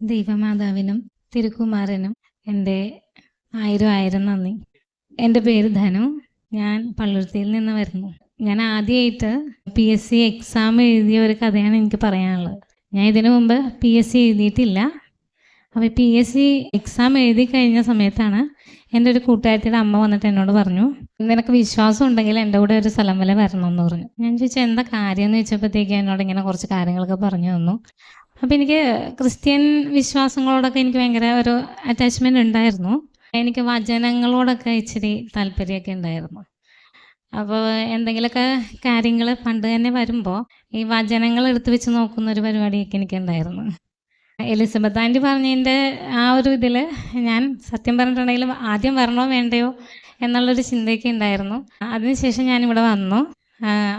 ദൈവമാതാവിനും തിരുക്കുമാരനും എന്റെ ആയിരം ആയിരം നന്ദി. എന്റെ പേര് ധനു. ഞാൻ പള്ളുരുത്തിയിൽ നിന്ന് വരുന്നു. ഞാൻ ആദ്യമായിട്ട് പി എസ് സി എക്സാം എഴുതിയ ഒരു കഥയാണ് എനിക്ക് പറയാനുള്ളത്. ഞാൻ ഇതിനു മുമ്പ് പി എസ് സി എഴുതിയിട്ടില്ല. അപ്പോൾ പി എസ് സി എക്സാം എഴുതി കഴിഞ്ഞ സമയത്താണ് എന്റെ ഒരു കൂട്ടുകാരത്തിയുടെ അമ്മ വന്നിട്ട് എന്നോട് പറഞ്ഞു നിനക്ക് വിശ്വാസം ഉണ്ടെങ്കിൽ എന്റെ കൂടെ ഒരു സ്ഥലം വരെ വരണം എന്ന് പറഞ്ഞു. ഞാൻ ചോദിച്ചാൽ എന്താ കാര്യം? എന്ന് ചോദിച്ചപ്പോഴത്തേക്ക് എന്നോട് ഇങ്ങനെ കുറച്ച് കാര്യങ്ങളൊക്കെ പറഞ്ഞു തന്നു. അപ്പം എനിക്ക് ക്രിസ്ത്യൻ വിശ്വാസങ്ങളോടൊക്കെ എനിക്ക് ഭയങ്കര ഒരു അറ്റാച്ച്മെന്റ് ഉണ്ടായിരുന്നു. എനിക്ക് വചനങ്ങളോടൊക്കെ ഇച്ചിരി താല്പര്യമൊക്കെ ഉണ്ടായിരുന്നു. അപ്പോൾ എന്തെങ്കിലുമൊക്കെ കാര്യങ്ങൾ പണ്ട് തന്നെ വരുമ്പോൾ ഈ വചനങ്ങൾ എടുത്തു വെച്ച് നോക്കുന്ന ഒരു പരിപാടിയൊക്കെ എനിക്കുണ്ടായിരുന്നു. എലിസബത്ത് ആന്റി പറഞ്ഞതിന്റെ ആ ഒരു ഇതിൽ ഞാൻ സത്യം പറഞ്ഞിട്ടുണ്ടെങ്കിൽ ആദ്യം വരണോ വേണ്ടയോ എന്നുള്ളൊരു ചിന്തയൊക്കെ ഉണ്ടായിരുന്നു. അതിനുശേഷം ഞാനിവിടെ വന്നു.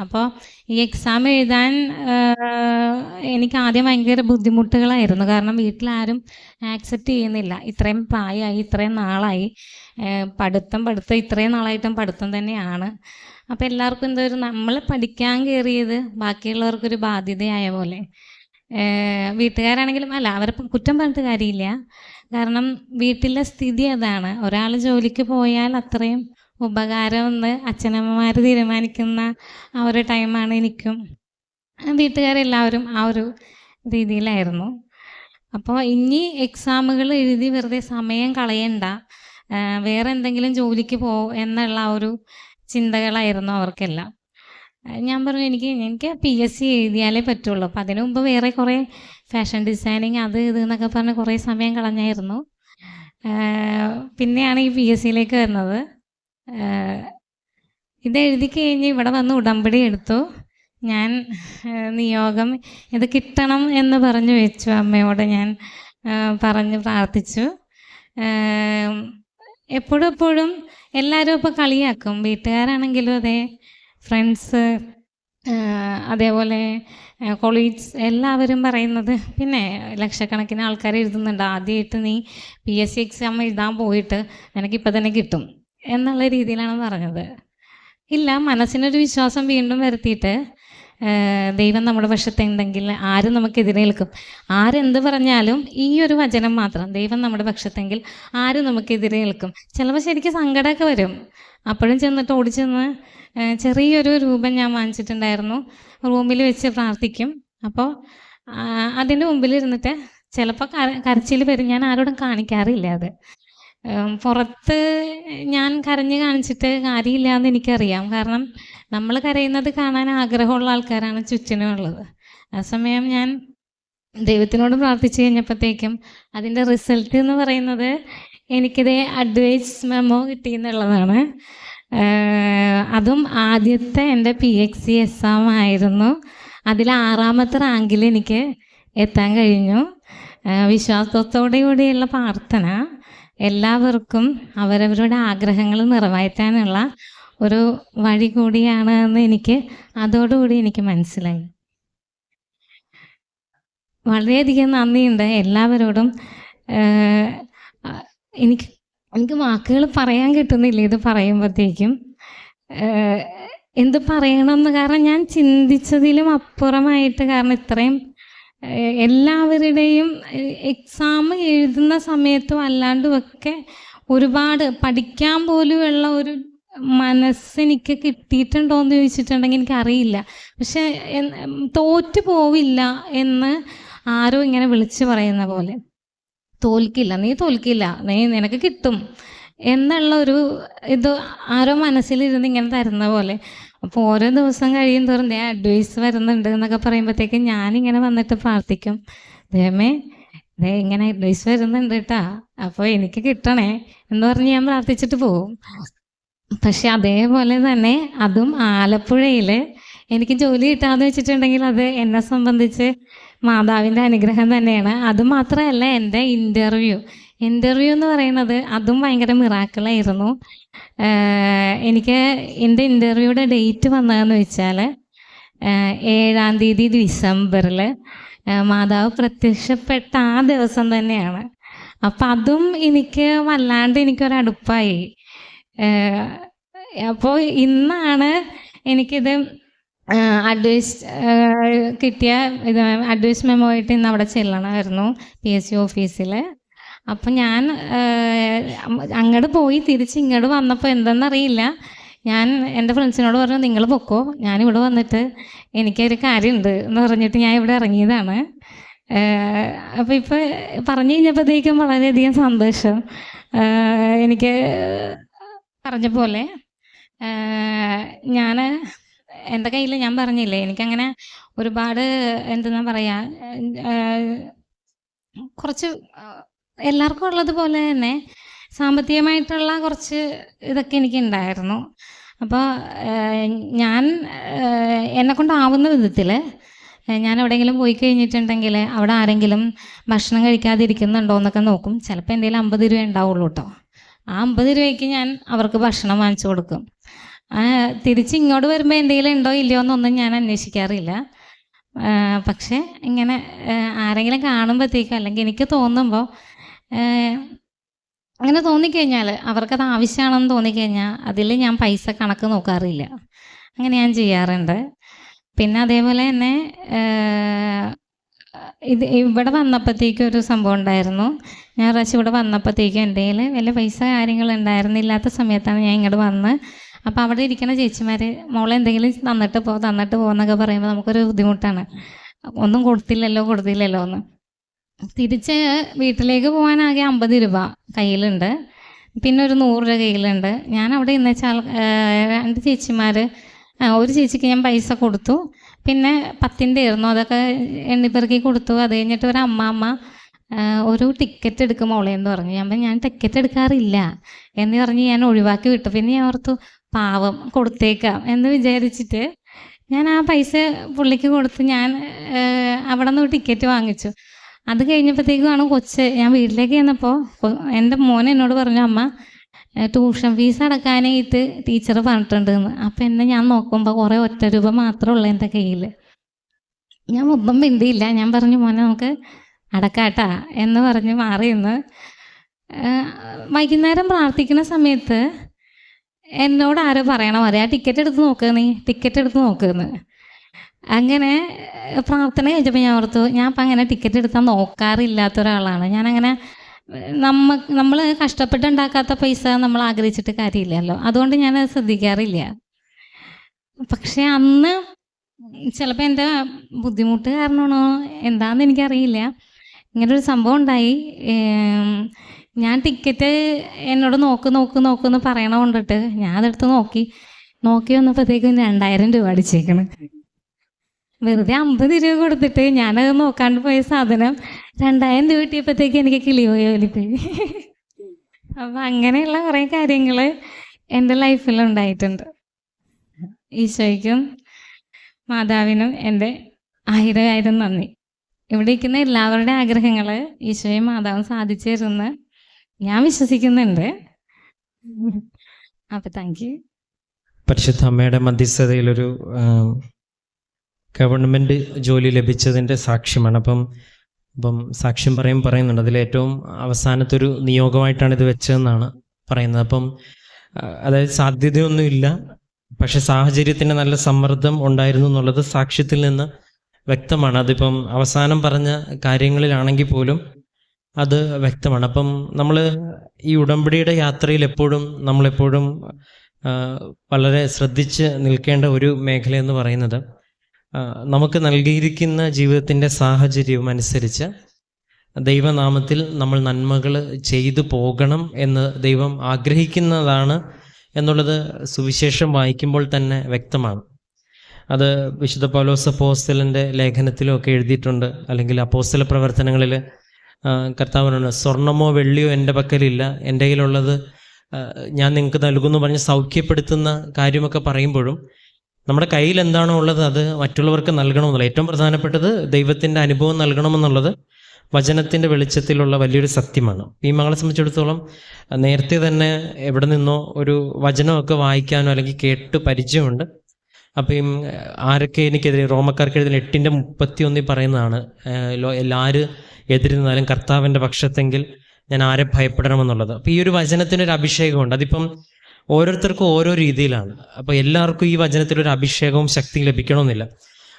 അപ്പോൾ ഈ എക്സാം എഴുതാൻ എനിക്ക് ആദ്യം ഭയങ്കര ബുദ്ധിമുട്ടുകളായിരുന്നു. കാരണം വീട്ടിലാരും ആക്സെപ്റ്റ് ചെയ്യുന്നില്ല. ഇത്രയും പ്രായമായി ഇത്രയും നാളായി. പഠിത്തം പഠിത്തം ഇത്രയും നാളായിട്ടും പഠിത്തം തന്നെയാണ്. അപ്പോൾ എല്ലാവർക്കും എന്തോ ഒരു നമ്മൾ പഠിക്കാൻ കയറിയത് ബാക്കിയുള്ളവർക്കൊരു ബാധ്യതയായ പോലെ. വീട്ടുകാരാണെങ്കിലും അല്ല അവരെ കുറ്റം പറഞ്ഞിട്ട് കാര്യമില്ല. കാരണം വീട്ടിലെ സ്ഥിതി അതാണ്. ഒരാൾ ജോലിക്ക് പോയാൽ അത്രയും ഉപകാരം എന്ന് അച്ഛനമ്മമാർ തീരുമാനിക്കുന്ന ആ ഒരു ടൈമാണ് എനിക്കും. വീട്ടുകാരെല്ലാവരും ആ ഒരു രീതിയിലായിരുന്നു. അപ്പോൾ ഇനി എക്സാമുകൾ എഴുതി വെറുതെ സമയം കളയണ്ട. വേറെ എന്തെങ്കിലും ജോലിക്ക് പോ എന്നുള്ള ഒരു ചിന്തകളായിരുന്നു അവർക്കെല്ലാം. ഞാൻ പറഞ്ഞു എനിക്ക് എനിക്ക് പി എസ് സി എഴുതിയാലേ പറ്റുള്ളൂ. അപ്പം അതിനു മുമ്പ് വേറെ കുറേ ഫാഷൻ ഡിസൈനിങ് അത് ഇത് എന്നൊക്കെ പറഞ്ഞ് കുറേ സമയം കളഞ്ഞായിരുന്നു. പിന്നെയാണ് ഈ പി എസ് സിയിലേക്ക് വരുന്നത്. ഇത് എഴുതി കഴിഞ്ഞ് ഇവിടെ വന്ന് ഉടമ്പടി എടുത്തു. ഞാൻ നിയോഗം ഇത് കിട്ടണം എന്ന് പറഞ്ഞു വെച്ചു അമ്മയോട് ഞാൻ പറഞ്ഞു പ്രാർത്ഥിച്ചു. എപ്പോഴും എല്ലാവരും ഇപ്പോൾ കളിയാക്കും. വീട്ടുകാരാണെങ്കിലും അതെ ഫ്രണ്ട്സ് അതേപോലെ കൊളീഗ്സ് എല്ലാവരും പറയുന്നത് പിന്നെ ലക്ഷക്കണക്കിന് ആൾക്കാർ എഴുതുന്നുണ്ട്. ആദ്യമായിട്ട് നീ പി എസ് സി എക്സാം എഴുതാൻ പോയിട്ട് നിനക്കിപ്പോൾ തന്നെ കിട്ടും. എന്നുള്ള രീതിയിലാണ് പറഞ്ഞത്. ഇല്ല മനസ്സിനൊരു വിശ്വാസം വീണ്ടും വരുത്തിയിട്ട് ദൈവം നമ്മുടെ പക്ഷത്തുണ്ടെങ്കിൽ ആരും നമുക്കെതിരെ നിൽക്കും? ആരെന്ത് പറഞ്ഞാലും ഈ ഒരു വചനം മാത്രം ദൈവം നമ്മുടെ പക്ഷത്തെങ്കിൽ ആരും നമുക്കെതിരെ നിൽക്കും? ചിലപ്പോൾ ശരിക്കും സങ്കടമൊക്കെ വരും. അപ്പോഴും ചെന്നിട്ട് ഓടിച്ചെന്ന് ചെറിയൊരു രൂപം ഞാൻ വാങ്ങിച്ചിട്ടുണ്ടായിരുന്നു. റൂമിൽ വെച്ച് പ്രാർത്ഥിക്കും. അപ്പോൾ അതിന്റെ മുമ്പിൽ ഇരുന്നിട്ട് ചിലപ്പോൾ കര കരച്ചിൽ വരും. ഞാൻ ആരോടും കാണിക്കാറില്ല അത്. പുറത്ത് ഞാൻ കരഞ്ഞു കാണിച്ചിട്ട് കാര്യമില്ല എന്ന് എനിക്കറിയാം. കാരണം നമ്മൾ കരയുന്നത് കാണാൻ ആഗ്രഹമുള്ള ആൾക്കാരാണ് ചുറ്റിനുള്ളത്. ആ സമയം ഞാൻ ദൈവത്തിനോട് പ്രാർത്ഥിച്ചു കഴിഞ്ഞപ്പോഴത്തേക്കും അതിന്റെ റിസൾട്ട് എന്ന് പറയുന്നത് എനിക്കിത് അഡ്വൈസ് മെമ്മോ കിട്ടി എന്നുള്ളതാണ്. അതും ആദ്യത്തെ എന്റെ പി എക്സ് സി എക്സാം ആയിരുന്നു. അതിൽ ആറാമത്തെ റാങ്കിൽ എനിക്ക് എത്താൻ കഴിഞ്ഞു. വിശ്വാസത്തോടു കൂടിയുള്ള പ്രാർത്ഥന. എല്ലാവർക്കും അവരവരുടെ ആഗ്രഹങ്ങൾ നിറവേറ്റാനുള്ള ഒരു വഴി കൂടിയാണ് എന്ന് എനിക്ക് അതോടുകൂടി എനിക്ക് മനസ്സിലായി. വളരെയധികം നന്ദിയുണ്ട് എല്ലാവരോടും. എനിക്ക് എനിക്ക് വാക്കുകൾ പറയാൻ കിട്ടുന്നില്ല ഇത് പറയുമ്പോഴത്തേക്കും. എന്ത് പറയണമെന്ന് കാരണം ഞാൻ ചിന്തിച്ചതിലും അപ്പുറമായിട്ട് കാരണം ഇത്രയും എല്ലാവരുടെയും എക്സാം എഴുതുന്ന സമയത്തും അല്ലാണ്ടും ഒക്കെ ഒരുപാട് പഠിക്കാൻ പോലുമുള്ള ഒരു മനസ്സെനിക്ക് കിട്ടിയിട്ടുണ്ടോ എന്ന് ചോദിച്ചിട്ടുണ്ടെങ്കിൽ എനിക്കറിയില്ല. പക്ഷെ തോറ്റു പോവില്ല എന്ന് ആരോ ഇങ്ങനെ വിളിച്ചു പറയുന്ന പോലെ. തോൽക്കില്ല നീ തോൽക്കില്ല നീ നിനക്ക് കിട്ടും എന്നുള്ള ഒരു ഇത് ആരോ മനസ്സിലിരുന്ന് ഇങ്ങനെ തരുന്ന പോലെ. അപ്പോൾ ഓരോ ദിവസം കഴിയും തോറും ദേ അഡ്വൈസ് വരുന്നുണ്ട് എന്നൊക്കെ പറയുമ്പോഴത്തേക്കും ഞാനിങ്ങനെ വന്നിട്ട് പ്രാർത്ഥിക്കും. ദൈവമേ ദേ ഇങ്ങനെ അഡ്വൈസ് വരുന്നുണ്ട് കേട്ടാ അപ്പോൾ എനിക്ക് കിട്ടണേ എന്ന് പറഞ്ഞ് ഞാൻ പ്രാർത്ഥിച്ചിട്ട് പോവും. പക്ഷെ അതേപോലെ തന്നെ അതും ആലപ്പുഴയിൽ എനിക്ക് ജോലി കിട്ടാന്ന് വെച്ചിട്ടുണ്ടെങ്കിൽ അത് എന്നെ സംബന്ധിച്ച് മാതാവിന്റെ അനുഗ്രഹം തന്നെയാണ്. അത് മാത്രമല്ല എന്റെ ഇന്റർവ്യൂ ഇന്റർവ്യൂ എന്ന് പറയുന്നത് അതും ഭയങ്കര മിറാക്കിളായിരുന്നു എനിക്ക് എന്റെ ഇന്റർവ്യൂയുടെ ഡേറ്റ് വന്നതെന്ന് വെച്ചാൽ ഏഴാം തീയതി ഡിസംബറിൽ മാതാവ് പ്രത്യക്ഷപ്പെട്ട ആ ദിവസം തന്നെയാണ്. അപ്പം അതും എനിക്ക് വല്ലാണ്ട് എനിക്കൊരടുപ്പായി അപ്പോൾ ഇന്നാണ് എനിക്കിത് അഡ്വൈസ് കിട്ടിയ ഇത് അഡ്വൈസ് മെമ്മോ ആയിട്ട് ഇന്ന് അവിടെ ചെല്ലണമായിരുന്നു പി എസ് സി ഓഫീസിൽ അപ്പം ഞാൻ അങ്ങോട്ട് പോയി തിരിച്ച് ഇങ്ങോട്ട് വന്നപ്പോൾ എന്തെന്നറിയില്ല. ഞാൻ എന്റെ ഫ്രണ്ട്സിനോട് പറഞ്ഞു നിങ്ങൾ പൊക്കോ ഇവിടെ വന്നിട്ട് എനിക്കൊരു കാര്യമുണ്ട് എന്ന് പറഞ്ഞിട്ട് ഞാൻ ഇവിടെ ഇറങ്ങിയതാണ്. അപ്പോൾ ഇപ്പോൾ പറഞ്ഞു കഴിഞ്ഞപ്പോഴത്തേക്കും വളരെയധികം സന്തോഷം. എനിക്ക് പറഞ്ഞ പോലെ ഞാൻ എന്റെ കയ്യിൽ ഞാൻ പറഞ്ഞില്ലേ എനിക്കങ്ങനെ ഒരുപാട് എന്തെന്നാ പറയുക കുറച്ച് എല്ലാവർക്കും ഉള്ളതുപോലെ തന്നെ സാമ്പത്തികമായിട്ടുള്ള കുറച്ച് ഇതൊക്കെ എനിക്ക് ഉണ്ടായിരുന്നു അപ്പോൾ ഞാൻ എന്നെ കൊണ്ടാവുന്ന വിധത്തിൽ ഞാൻ എവിടെയെങ്കിലും പോയി കഴിഞ്ഞിട്ടുണ്ടെങ്കിൽ അവിടെ ആരെങ്കിലും ഭക്ഷണം കഴിക്കാതിരിക്കുന്നുണ്ടോ എന്നൊക്കെ നോക്കും. ചിലപ്പോൾ എന്തെങ്കിലും അമ്പത് രൂപ ഉണ്ടാവുള്ളൂ കേട്ടോ. ആ അമ്പത് രൂപയ്ക്ക് ഞാൻ അവർക്ക് ഭക്ഷണം വാങ്ങിച്ചു കൊടുക്കും. തിരിച്ച് ഇങ്ങോട്ട് വരുമ്പോൾ എന്തെങ്കിലും ഉണ്ടോ ഇല്ലയോ എന്നൊന്നും ഞാൻ അന്വേഷിക്കാറില്ല. പക്ഷേ ഇങ്ങനെ ആരെങ്കിലും കാണുമ്പോഴത്തേക്കും അല്ലെങ്കിൽ എനിക്ക് തോന്നുമ്പോൾ അങ്ങനെ തോന്നിക്കഴിഞ്ഞാൽ അവർക്കത് ആവശ്യമാണെന്ന് തോന്നിക്കഴിഞ്ഞാൽ അതിൽ ഞാൻ പൈസ കണക്ക് നോക്കാറില്ല. അങ്ങനെ ഞാൻ ചെയ്യാറുണ്ട്. പിന്നെ അതേപോലെ തന്നെ ഇത് ഇവിടെ വന്നപ്പോഴത്തേക്കും ഒരു സംഭവം ഉണ്ടായിരുന്നു. ഞാൻ പ്രാവശ്യം ഇവിടെ വന്നപ്പോഴത്തേക്കും എന്റെ കയ്യിൽ വലിയ പൈസ കാര്യങ്ങൾ ഉണ്ടായിരുന്നില്ലാത്ത സമയത്താണ് ഞാൻ ഇങ്ങോട്ട് വന്ന്. അപ്പോൾ അവിടെ ഇരിക്കുന്ന ചേച്ചിമാർ മോളെ എന്തെങ്കിലും തന്നിട്ട് പോ തന്നിട്ട് പോകുന്നൊക്കെ പറയുമ്പോൾ നമുക്കൊരു ബുദ്ധിമുട്ടാണ്. ഒന്നും കൊടുത്തില്ലല്ലോ കൊടുത്തില്ലല്ലോ എന്ന് തിരിച്ച് വീട്ടിലേക്ക് പോകാനാകെ അമ്പത് രൂപ കയ്യിലുണ്ട്. പിന്നെ ഒരു നൂറ് രൂപ കയ്യിലുണ്ട്. ഞാൻ അവിടെ ഇന്ന് വെച്ചാൽ രണ്ട് ചേച്ചിമാർ ഒരു ചേച്ചിക്ക് ഞാൻ പൈസ കൊടുത്തു. പിന്നെ പത്തിന്റെ ആയിരുന്നു. അതൊക്കെ എണ്ണിപ്പെറുക്കി കൊടുത്തു. അത് കഴിഞ്ഞിട്ട് ഒരു അമ്മാമ്മ ഒരു ടിക്കറ്റ് എടുക്കും മോളെ എന്ന് പറഞ്ഞു. ഞാൻ ഞാൻ ടിക്കറ്റ് എടുക്കാറില്ല. എന്ന് പറഞ്ഞ് ഞാൻ ഒഴിവാക്കി വിട്ടു. പിന്നെ ഞാൻ ഓർത്തു പാവം കൊടുത്തേക്കാം. എന്ന് വിചാരിച്ചിട്ട് ഞാൻ ആ പൈസ പുള്ളിക്ക് കൊടുത്ത് ഞാൻ അവിടെ നിന്ന് ടിക്കറ്റ് വാങ്ങിച്ചു. അത് കഴിഞ്ഞപ്പോഴത്തേക്കുമാണ് കൊച്ച് ഞാൻ വീട്ടിലേക്ക് ചെന്നപ്പോൾ എന്റെ മോൻ എന്നോട് പറഞ്ഞു അമ്മ ട്യൂഷൻ ഫീസ് അടക്കാനായിട്ട് ടീച്ചർ പറഞ്ഞിട്ടുണ്ട് എന്ന്. അപ്പം എന്നെ ഞാൻ നോക്കുമ്പോൾ കുറേ ഒറ്റ രൂപ മാത്രമേ ഉള്ളൂ എന്റെ കയ്യിൽ ഞാൻ ഒന്നും മിണ്ടിയില്ല. ഞാൻ പറഞ്ഞു മോനെ നമുക്ക് അടക്കാട്ടാ എന്ന് പറഞ്ഞ് മാറി നിന്ന്. വൈകുന്നേരം പ്രാർത്ഥിക്കുന്ന സമയത്ത് എന്നോട് ആരോ പറയണം അറിയാം ടിക്കറ്റ് എടുത്ത് നോക്കുക നീ ടിക്കറ്റ് എടുത്ത് നോക്കുമെന്ന് അങ്ങനെ പ്രാർത്ഥന കഴിച്ചപ്പോൾ ഞാൻ ഓർത്തു ഞാൻ അപ്പം അങ്ങനെ ടിക്കറ്റ് എടുത്താൽ നോക്കാറില്ലാത്ത ഒരാളാണ്. ഞാനങ്ങനെ നമ്മ നമ്മൾ കഷ്ടപ്പെട്ടുണ്ടാക്കാത്ത പൈസ നമ്മൾ ആഗ്രഹിച്ചിട്ട് കാര്യമില്ലല്ലോ. അതുകൊണ്ട് ഞാൻ ശ്രദ്ധിക്കാറില്ല. പക്ഷെ അന്ന് ചിലപ്പോൾ എന്റെ ബുദ്ധിമുട്ട് കാരണമാണോ എന്താണെന്ന് എനിക്കറിയില്ല. ഇങ്ങനൊരു സംഭവം ഉണ്ടായി. ഞാൻ ടിക്കറ്റ് എന്നോട് നോക്ക് നോക്ക് നോക്ക് എന്ന് പറയണ കൊണ്ടിട്ട് ഞാൻ അതെടുത്ത് നോക്കി. നോക്കി വന്നപ്പോഴത്തേക്കും രണ്ടായിരം രൂപ അടിച്ചേക്കണ്. വെറുതെ അമ്പത് രൂപ കൊടുത്തിട്ട് ഞാനത് നോക്കാണ്ട് പോയ സാധനം രണ്ടായിരം രൂപ കിട്ടിയപ്പോഴത്തേക്ക് എനിക്ക് കിളി പോയി വലിപ്പോയി അപ്പം അങ്ങനെയുള്ള കുറേ കാര്യങ്ങൾ എന്റെ ലൈഫിൽ ഉണ്ടായിട്ടുണ്ട്. ഈശോയ്ക്കും മാതാവിനും എന്റെ ആയിരം നന്ദി. ഇവിടെ ഇരിക്കുന്ന എല്ലാവരുടെ ആഗ്രഹങ്ങൾ ഈശോയും മാതാവും സാധിച്ചു തരുമെന്ന് ഞാൻ വിശ്വസിക്കുന്നുണ്ട്. അപ്പം താങ്ക് യു. പരിശുദ്ധ അമ്മയുടെ മധ്യസ്ഥതയിലൊരു ഗവൺമെന്റ് ജോലി ലഭിച്ചതിന്റെ സാക്ഷ്യമാണ്. അപ്പം അപ്പം സാക്ഷ്യം പറയും പറയുന്നുണ്ട്. അതിൽ ഏറ്റവും അവസാനത്തെ ഒരു നിയോഗമായിട്ടാണ് ഇത് വെച്ചതെന്നാണ് പറയുന്നത്. അപ്പം അതായത് സാധ്യതയൊന്നുമില്ല പക്ഷെ സാഹചര്യത്തിന്റെ നല്ല സമ്മർദ്ദം ഉണ്ടായിരുന്നു എന്നുള്ളത് സാക്ഷ്യത്തിൽ നിന്ന് വ്യക്തമാണ്. അതിപ്പം അവസാനം പറഞ്ഞ കാര്യങ്ങളിലാണെങ്കിൽ പോലും അത് വ്യക്തമാണ്. അപ്പം നമ്മൾ ഈ ഉടമ്പടിയുടെ യാത്രയിൽ എപ്പോഴും നമ്മളെപ്പോഴും വളരെ ശ്രദ്ധിച്ച് നിൽക്കേണ്ട ഒരു മേഖല എന്ന് പറയുന്നത് നമുക്ക് നൽകിയിരിക്കുന്ന ജീവിതത്തിന്റെ സാഹചര്യവും അനുസരിച്ച് ദൈവനാമത്തിൽ നമ്മൾ നന്മകൾ ചെയ്തു പോകണം എന്ന് ദൈവം ആഗ്രഹിക്കുന്നതാണ് എന്നുള്ളത് സുവിശേഷം വായിക്കുമ്പോൾ തന്നെ വ്യക്തമാണ്. അത് വിശുദ്ധ പൗലോസ് അപ്പോസ്റ്റലിന്റെ ലേഖനത്തിലും ഒക്കെ എഴുതിയിട്ടുണ്ട്. അല്ലെങ്കിൽ അപ്പോസ്റ്റല പ്രവർത്തനങ്ങളിൽ കർത്താവിനാണ് സ്വർണമോ വെള്ളിയോ എന്റെ പക്കലില്ല. എന്റെ കയ്യിലുള്ളത് ഞാൻ നിങ്ങൾക്ക് നൽകുന്നു പറഞ്ഞ് സൗഖ്യപ്പെടുത്തുന്ന കാര്യമൊക്കെ പറയുമ്പോഴും നമ്മുടെ കയ്യിൽ എന്താണോ ഉള്ളത് അത് മറ്റുള്ളവർക്ക് നൽകണമെന്നുള്ള ഏറ്റവും പ്രധാനപ്പെട്ടത് ദൈവത്തിന്റെ അനുഭവം നൽകണമെന്നുള്ളത് വചനത്തിന്റെ വെളിച്ചത്തിലുള്ള വലിയൊരു സത്യമാണ്. ഈ മകളെ സംബന്ധിച്ചിടത്തോളം നേരത്തെ തന്നെ എവിടെ നിന്നോ ഒരു വചനമൊക്കെ വായിക്കാനോ അല്ലെങ്കിൽ കേട്ട് പരിചയമുണ്ട്. അപ്പം ആരൊക്കെ എനിക്കെതിരെ റോമക്കാർക്ക് എഴുതുന്ന എട്ടിന്റെ മുപ്പത്തി ഒന്നിൽ പറയുന്നതാണ് എല്ലാവരും എതിരുന്നാലും കർത്താവിന്റെ പക്ഷത്തെങ്കിൽ ഞാൻ ആരെ ഭയപ്പെടണമെന്നുള്ളത്. അപ്പോൾ ഈ ഒരു വചനത്തിനൊരു അഭിഷേകമുണ്ട്. അതിപ്പം ഓരോരുത്തർക്കും ഓരോ രീതിയിലാണ്. അപ്പോൾ എല്ലാവർക്കും ഈ വചനത്തിൽ ഒരു അഭിഷേകവും ശക്തിയും ലഭിക്കണമെന്നില്ല.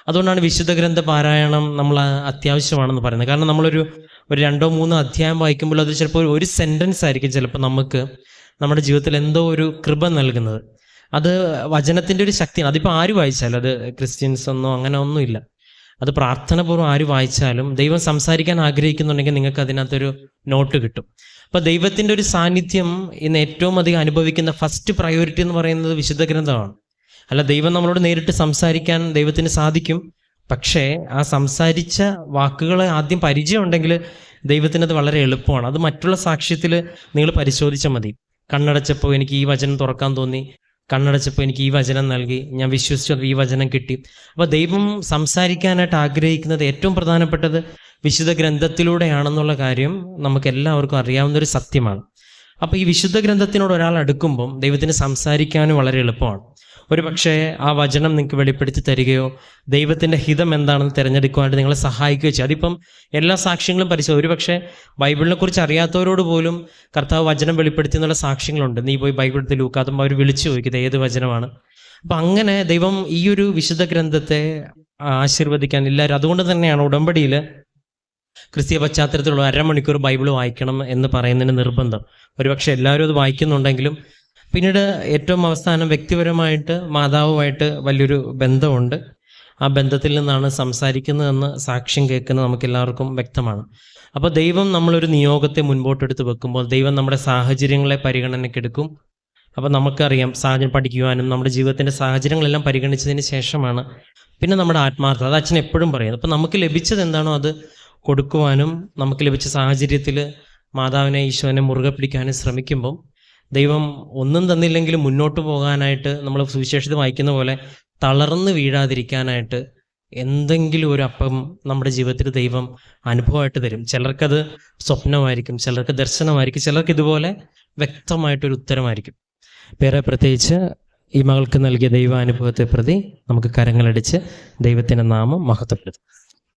അതുകൊണ്ടാണ് വിശുദ്ധ ഗ്രന്ഥ പാരായണം നമ്മൾ അത്യാവശ്യമാണെന്ന് പറയുന്നത്. കാരണം നമ്മളൊരു ഒരു രണ്ടോ മൂന്നോ അധ്യായം വായിക്കുമ്പോൾ അത് ചിലപ്പോൾ ഒരു സെന്റൻസ് ആയിരിക്കും ചിലപ്പോൾ നമുക്ക് നമ്മുടെ ജീവിതത്തിൽ എന്തോ ഒരു കൃപ നൽകുന്നത്. അത് വചനത്തിന്റെ ഒരു ശക്തിയാണ്. അതിപ്പോൾ ആര് വായിച്ചാലും അത് ക്രിസ്ത്യൻസ് ഒന്നോ അങ്ങനെ ഒന്നുമില്ല അത് പ്രാർത്ഥനപൂർവം ആര് വായിച്ചാലും ദൈവം സംസാരിക്കാൻ ആഗ്രഹിക്കുന്നുണ്ടെങ്കിൽ നിങ്ങൾക്ക് അതിനകത്തൊരു നോട്ട് കിട്ടും. അപ്പോൾ ദൈവത്തിന്റെ ഒരു സാന്നിധ്യം ഇന്ന് ഏറ്റവും അധികം അനുഭവിക്കുന്ന ഫസ്റ്റ് പ്രയോറിറ്റി എന്ന് പറയുന്നത് വിശുദ്ധ ഗ്രന്ഥമാണ്. അല്ല ദൈവം നമ്മളോട് നേരിട്ട് സംസാരിക്കാൻ ദൈവത്തിന് സാധിക്കും. പക്ഷേ ആ സംസാരിച്ച വാക്കുകളെ ആദ്യം പരിചയമുണ്ടെങ്കിൽ ദൈവത്തിന് അത് വളരെ എളുപ്പമാണ്. അത് മറ്റുള്ള സാക്ഷ്യത്തിൽ നിങ്ങൾ പരിശോധിച്ചാൽ മതി. കണ്ണടച്ചപ്പോൾ എനിക്ക് ഈ വചനം തുറക്കാൻ തോന്നി. കണ്ണടച്ചപ്പോൾ എനിക്ക് ഈ വചനം നൽകി. ഞാൻ വിശ്വസിച്ചു ഈ വചനം കിട്ടി. അപ്പോൾ ദൈവം സംസാരിക്കാനായിട്ട് ആഗ്രഹിക്കുന്നത് ഏറ്റവും പ്രധാനപ്പെട്ടത് വിശുദ്ധ ഗ്രന്ഥത്തിലൂടെയാണെന്നുള്ള കാര്യം നമുക്ക് എല്ലാവർക്കും അറിയാവുന്ന ഒരു സത്യമാണ്. അപ്പോൾ ഈ വിശുദ്ധ ഗ്രന്ഥത്തിനോട് ഒരാൾ അടുക്കുമ്പം ദൈവത്തിന് സംസാരിക്കാനും വളരെ എളുപ്പമാണ്. ഒരു പക്ഷേ ആ വചനം നിങ്ങൾക്ക് വെളിപ്പെടുത്തി തരികയോ ദൈവത്തിന്റെ ഹിതം എന്താണെന്ന് തിരഞ്ഞെടുക്കുവാനായിട്ട് നിങ്ങളെ സഹായിക്കുകയോ ചെയ്യും. അതിപ്പം എല്ലാ സാക്ഷ്യങ്ങളും പരിശോ ഒരു പക്ഷേ ബൈബിളിനെ കുറിച്ച് അറിയാത്തവരോട് പോലും കർത്താവ് വചനം വെളിപ്പെടുത്തി എന്നുള്ള സാക്ഷ്യങ്ങളുണ്ട്. നീ പോയി ബൈബിൾ എടുത്ത് ലൂക്കാത്തുമ്പോൾ അവർ വിളിച്ചു ചോദിക്കുന്നത് ഏത് വചനമാണ്. അപ്പം അങ്ങനെ ദൈവം ഈ ഒരു വിശുദ്ധ ഗ്രന്ഥത്തെ ആശീർവദിക്കാൻ എല്ലാവരും അതുകൊണ്ട് തന്നെയാണ് ഉടമ്പടിയിൽ ക്രിസ്തീയ പശ്ചാത്തലത്തിലുള്ള അരമണിക്കൂർ ബൈബിൾ വായിക്കണം എന്ന് പറയുന്നതിന് നിർബന്ധം. ഒരുപക്ഷെ എല്ലാവരും അത് വായിക്കുന്നുണ്ടെങ്കിലും പിന്നീട് ഏറ്റവും അവസാനം വ്യക്തിപരമായിട്ട് മാതാവുമായിട്ട് വലിയൊരു ബന്ധമുണ്ട്. ആ ബന്ധത്തിൽ നിന്നാണ് സംസാരിക്കുന്നതെന്ന് സാക്ഷ്യം കേൾക്കുന്നത് നമുക്ക് എല്ലാവർക്കും വ്യക്തമാണ്. അപ്പോൾ ദൈവം നമ്മളൊരു നിയോഗത്തെ മുൻപോട്ടെടുത്ത് വെക്കുമ്പോൾ ദൈവം നമ്മുടെ സാഹചര്യങ്ങളെ പരിഗണനയ്ക്കെടുക്കും. അപ്പോൾ നമുക്കറിയാം സാഹചര്യം പഠിക്കുവാനും നമ്മുടെ ജീവിതത്തിന്റെ സാഹചര്യങ്ങളെല്ലാം പരിഗണിച്ചതിന് ശേഷമാണ് പിന്നെ നമ്മുടെ ആത്മാർത്ഥത. അത് അച്ഛൻ എപ്പോഴും പറയുന്നത് അപ്പോൾ നമുക്ക് ലഭിച്ചത് എന്താണോ അത് കൊടുക്കുവാനും നമുക്ക് ലഭിച്ച സാഹചര്യത്തിൽ മാതാവിനെ ഈശോനെ മുറുകെ പിടിക്കാനും ശ്രമിക്കുമ്പം ദൈവം ഒന്നും തന്നില്ലെങ്കിലും മുന്നോട്ട് പോകാനായിട്ട് നമ്മൾ സുവിശേഷത വായിക്കുന്ന പോലെ തളർന്ന് വീഴാതിരിക്കാനായിട്ട് എന്തെങ്കിലും ഒരു അപ്പം നമ്മുടെ ജീവിതത്തിൽ ദൈവം അനുഭവമായിട്ട് തരും. ചിലർക്കത് സ്വപ്നമായിരിക്കും ചിലർക്ക് ദർശനമായിരിക്കും ചിലർക്ക് ഇതുപോലെ വ്യക്തമായിട്ടൊരു ഉത്തരമായിരിക്കും. വേറെ പ്രത്യേകിച്ച് ഈ മകൾക്ക് നൽകിയ ദൈവാനുഭവത്തെ പ്രതി നമുക്ക് കരങ്ങളടിച്ച് ദൈവത്തിന്റെ നാമം മഹത്വപ്പെടുത്തും.